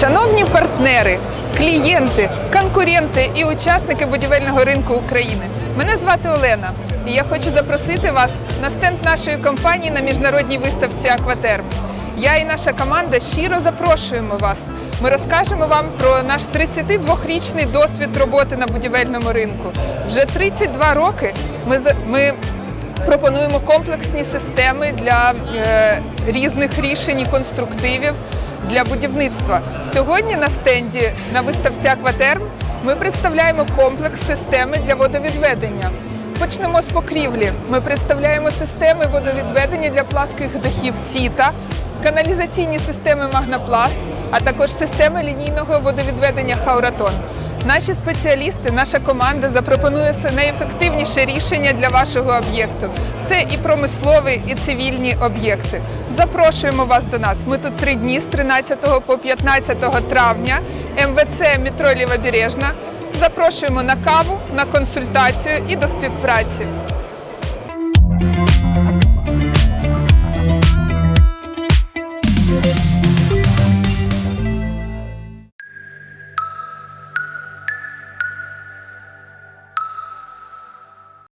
Шановні партнери, клієнти, конкуренти і учасники будівельного ринку України. Мене звати Олена, і я хочу запросити вас на стенд нашої компанії на міжнародній виставці Акватерм. Я і наша команда щиро запрошуємо вас. Ми розкажемо вам про наш 32-річний досвід роботи на будівельному ринку. Вже 32 роки ми, ми пропонуємо комплексні системи для е, різних рішень і конструктивів для будівництва. Сьогодні на стенді на виставці Акватерм ми представляємо комплекс системи для водовідведення. Почнемо з покрівлі. Ми представляємо системи водовідведення для пласких дахів сіта, каналізаційні системи Магнапласт, а також системи лінійного водовідведення Хауратон. Наші спеціалісти, наша команда запропонує все найефективніше рішення для вашого об'єкту. Це і промислові, і цивільні об'єкти. Запрошуємо вас до нас. Ми тут три дні з 13 по 15 травня. МВЦ Метро Лівобережна. Запрошуємо на каву, на консультацію і до співпраці.